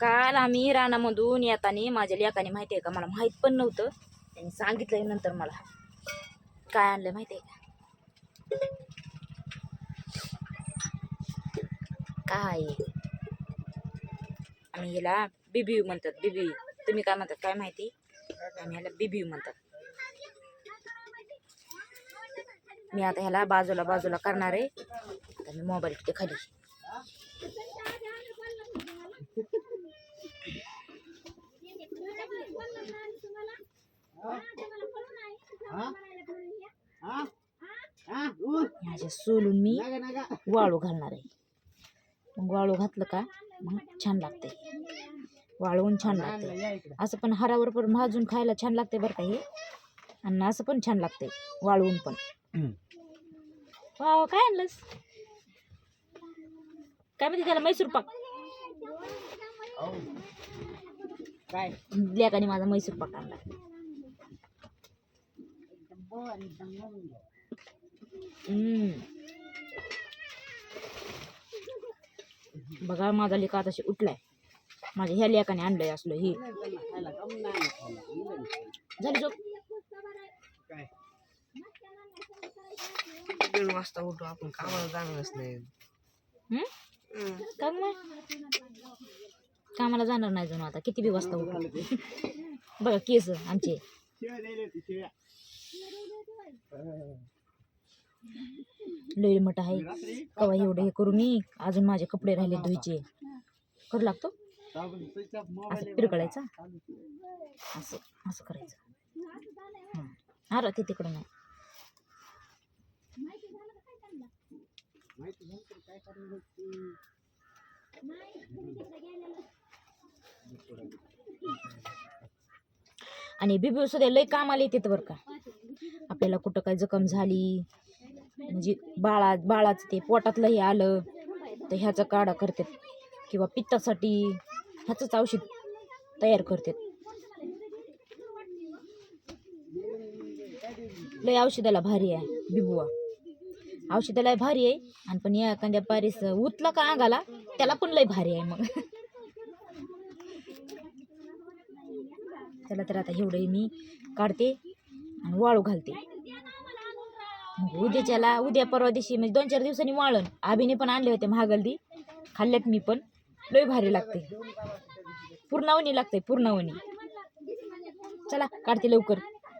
काल आम्ही रानामधून येताना माझ्या लेकाने माहिती आहे का मला माहीत पण नव्हतं. त्यांनी सांगितलं नंतर मला. काय आणलं माहिती आहे का? काय? आम्ही ह्याला बिबियू म्हणतात बीबी तुम्ही काय म्हणतात काय माहिती? आम्ही ह्याला बिबियू म्हणतात. मी आता ह्याला बाजूला बाजूला करणार आहे. आता मी मोबाईल तिथे खाली. ह्याच्या सोलून मी वाळू घालणार आहे. मग वाळू घातलं का? मग छान लागते वाळवून छान लागते असं पण हरावर पण भाजून खायला छान लागते बरं का हे? आणि असं पण छान लागते वाळवून पण. वाव काय आणलंस? काय म्हणते त्याला? मैसूर पाक. काय? लेकाने माझा मैसूर पाक आणला. हम्म. बघा माझा लेका आता उठलाय. माझ्या ह्या लेकाने आणलंय असलं हे. झाली झोप. दोन वाजता उठू आपण कामाला जाणारच नाही? का कामाला जाणार नाही जणू आता. किती बी वाजता उठू. बघा केस आमचे. लई मठ आहे. कवा एवढं हे करू मी अजून माझे कपडे राहिले धुयचे करू लागतो? असं पिरकळायचा? असं असं करायचं. हं. अरे ते तिकडं नाही. आणि बिबी सुद्धा लय कामाला येते बरं का. आपल्याला कुठं काय जखम झाली म्हणजे बाळा बाळाचं ते पोटातलं हे आलं तर ह्याचा काढा करतात. किंवा पित्तासाठी ह्याचंच औषध तयार करतात. लय औषधाला भारी आहे बिबुआ. औषधाला भारी आहे आणि पण या एखाद्या पारीस उतला का अंगाला त्याला पण लय भारी आहे मग. चला तर आता एवढंही मी काढते आणि वाळू घालते. उद्याच्याला उद्या परवा दिवशी म्हणजे दोन चार दिवसांनी वाळण. आबीने पण आणले होते महागल्दी खाल्ल्यात मी पण. लय भारी लागते. पूर्णावणी लागते पूर्णावणी. चला काढते लवकर.